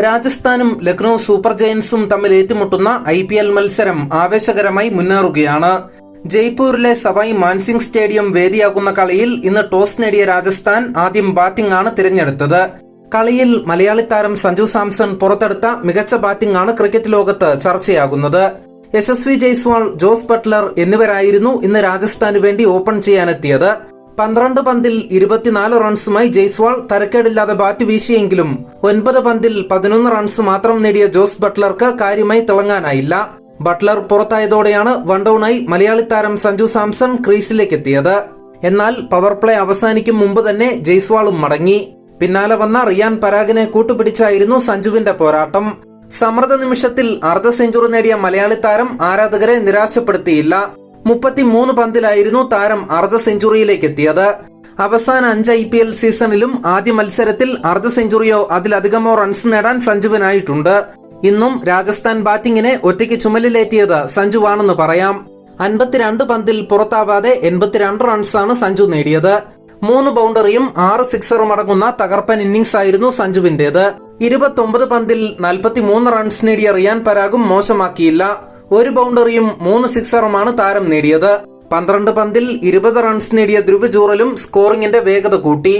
രാജസ്ഥാനും Lucknow super ജയൻസും തമ്മിൽ ഏറ്റുമുട്ടുന്ന I മത്സരം ആവേശകരമായി മുന്നേറുകയാണ്. ജയ്പൂരിലെ സവായ് മാൻസിംഗ് സ്റ്റേഡിയം വേദിയാകുന്ന കളിയിൽ ഇന്ന് ടോസ് നേടിയ രാജസ്ഥാൻ ആദ്യം ബാറ്റിംഗ് ആണ് തിരഞ്ഞെടുത്തത്. കളിയിൽ മലയാളി താരം സഞ്ജു സാംസൺ പുറത്തെടുത്ത മികച്ച ബാറ്റിംഗ് ആണ് ക്രിക്കറ്റ് ലോകത്ത് ചർച്ചയാകുന്നത്. യശസ്വി ജയ്സ്വാൾ ജോസ് ബട്ട്ലർ എന്നിവരായിരുന്നു ഇന്ന് രാജസ്ഥാന് വേണ്ടി ഓപ്പൺ ചെയ്യാനെത്തിയത്. പന്ത്രണ്ട് പന്തിൽ ഇരുപത്തിനാല് റൺസുമായി ജയ്സ്വാൾ തരക്കേടില്ലാതെ ബാറ്റ് വീശിയെങ്കിലും ഒൻപത് പന്തിൽ പതിനൊന്ന് റൺസ് മാത്രം നേടിയ ജോസ് ബട്ട്ലർക്ക് കാര്യമായി തിളങ്ങാനായില്ല. ബട്ട്ലർ പുറത്തായതോടെയാണ് വൺ ഡൌണായി മലയാളി താരം സഞ്ജു സാംസൺ ക്രീസിലേക്ക് എത്തിയത് എന്നാൽ പവർ പ്ലേ അവസാനിക്കും മുമ്പ് തന്നെ ജയ്സ്വാളും മടങ്ങി. പിന്നാലെ വന്ന റിയാൻ പരാഗിനെ കൂട്ടുപിടിച്ചായിരുന്നു സഞ്ജുവിന്റെ പോരാട്ടം. സമ്മർദ്ദ നിമിഷത്തിൽ അർദ്ധ സെഞ്ചുറി നേടിയ മലയാളി താരം ആരാധകരെ നിരാശപ്പെടുത്തിയില്ല. മുപ്പത്തിമൂന്ന് പന്തിലായിരുന്നു താരം അർദ്ധ സെഞ്ചുറിയിലേക്ക് എത്തിയത് അവസാന അഞ്ച് ഐ പി എൽ സീസണിലും ആദ്യ മത്സരത്തിൽ അർദ്ധ സെഞ്ചുറിയോ അതിലധികമോ റൺസ് നേടാൻ സഞ്ജുവിനായിട്ടുണ്ട്. ഇന്നും രാജസ്ഥാൻ ബാറ്റിംഗിനെ ഒറ്റയ്ക്ക് ചുമലിലേറ്റിയത് സഞ്ജുവാണെന്ന് പറയാം. അൻപത്തിരണ്ട് പന്തിൽ പുറത്താവാതെ എൺപത്തിരണ്ട് റൺസാണ് സഞ്ജു നേടിയത്. മൂന്ന് ബൗണ്ടറിയും ആറ് സിക്സറും അടങ്ങുന്ന തകർപ്പൻ ഇന്നിംഗ്സ് ആയിരുന്നു സഞ്ജുവിന്റേത്. ഇരുപത്തൊമ്പത് പന്തിൽ നാൽപ്പത്തിമൂന്ന് റൺസ് നേടിയ റിയാൻ പരാഗും മോശമാക്കിയില്ല. ഒരു ബൗണ്ടറിയും മൂന്ന് സിക്സറുമാണ് താരം നേടിയത്. പന്ത്രണ്ട് പന്തിൽ ഇരുപത് റൺസ് നേടിയ ധ്രുവ് ജൂറലും സ്കോറിംഗിന്റെ വേഗത കൂട്ടി.